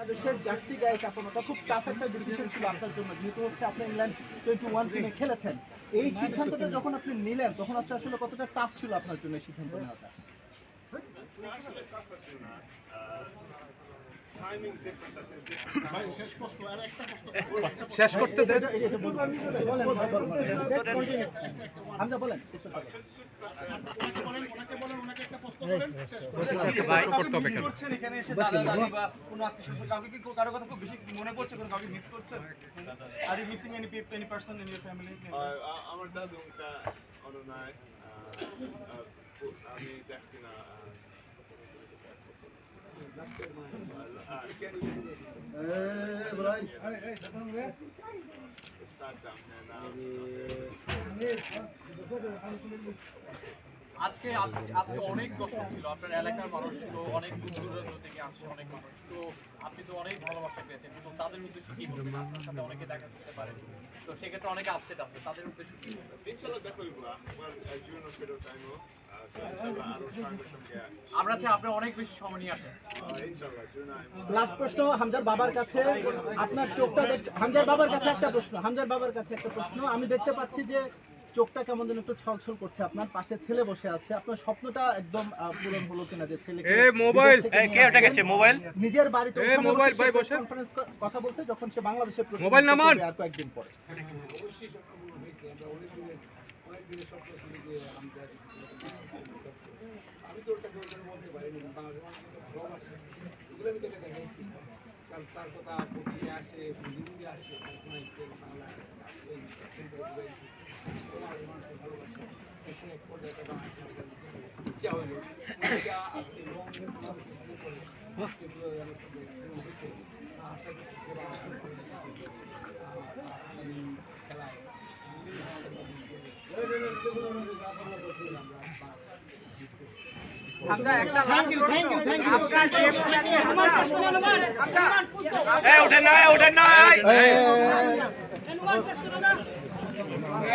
বাংলাদেশের জার্সি গায়ে চাপানোটা খুব টাফ একটা ডিসিশন ছিল আপনার জন্য, যেহেতু হচ্ছে আপনি ইংল্যান্ড টোয়েন্টি ওয়ান টিমে খেলেছেন। এই সিদ্ধান্তটা যখন আপনি নিলেন, তখন হচ্ছে আসলে কতটা টাফ ছিল আপনার জন্য সিদ্ধান্ত নেওয়াটা? শেষ করতে দেন। এই যে বলুন, বলেন, বলেন, বলেন। Let's continue. হামজা বলেন। কিছু কথা। করতে হবে কেন? করছেন এখানে এসে দাদা দাদি বা কোনো আত্মীয় কাউকে কারও কথা খুব বেশি মনে পড়ছে কোনো কাউকে মিস করছেন? Are you missing any any person in family আমার অননায় আমি দেখছি না আজকে আজকে অনেক দর্শক ছিল, আপনার এলাকার মানুষ ছিল, অনেক দূর দূরান্ত থেকে আসছে অনেক মানুষ। তো অনেক ভালোবাসা পেয়েছেন কিন্তু তাদের উদ্দেশ্যে কি বলবেন? আপনার সাথে অনেকে দেখা করতে পারে। তো সেক্ষেত্রে অনেকে আপসেট আছে তাদের উদ্দেশ্যে কি বলবেন? দেখো আমার আমরা চাই আপনি অনেক বেশি সময় নিয়ে আসেন। লাস্ট প্রশ্ন হামজার বাবার কাছে। আপনার চোখটা হামজার বাবার কাছে একটা প্রশ্ন হামজার বাবার কাছে একটা প্রশ্ন। আমি দেখতে পাচ্ছি যে চোখটা কেমন যেন একটু ছলছল করছে। আপনার পাশে ছেলে বসে আছে। আপনার স্বপ্নটা একদম পূরণ হলো কিনা যে ছেলে এ, মোবাইল। এ, কে ওটা গেছে? মোবাইল? নিজের বাড়িতে এ, মোবাইল, বসে ভাই, সে press বসেন। conference ক- কথা বলছে যখন সে বাংলাদেশে মোবাইল নামান। আর কয়েকদিন পরে। আমি তো ওটাকে বলতে পারিনি বাংলাদেশের তার কথা কবি আসে হিন্দি আসে শোনাইছে বাংলা এই তোমার মানুষকে ভালোবাসে পেছনে পর্যায়ে একটা ইচ্ছা হইল আজকে রং করে এগুলো যেন শুরু হইতে আশা করছি যে বাংলা আগামী খেলায় ওঠেন না ওঠেন না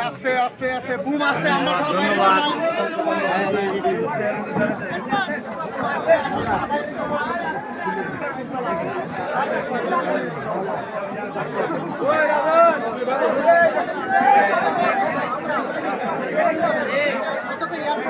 আস্তে আস্তে আস্তে বুম আস্তে আমরা ধন্যবাদ।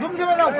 ঘুম যাবে যাও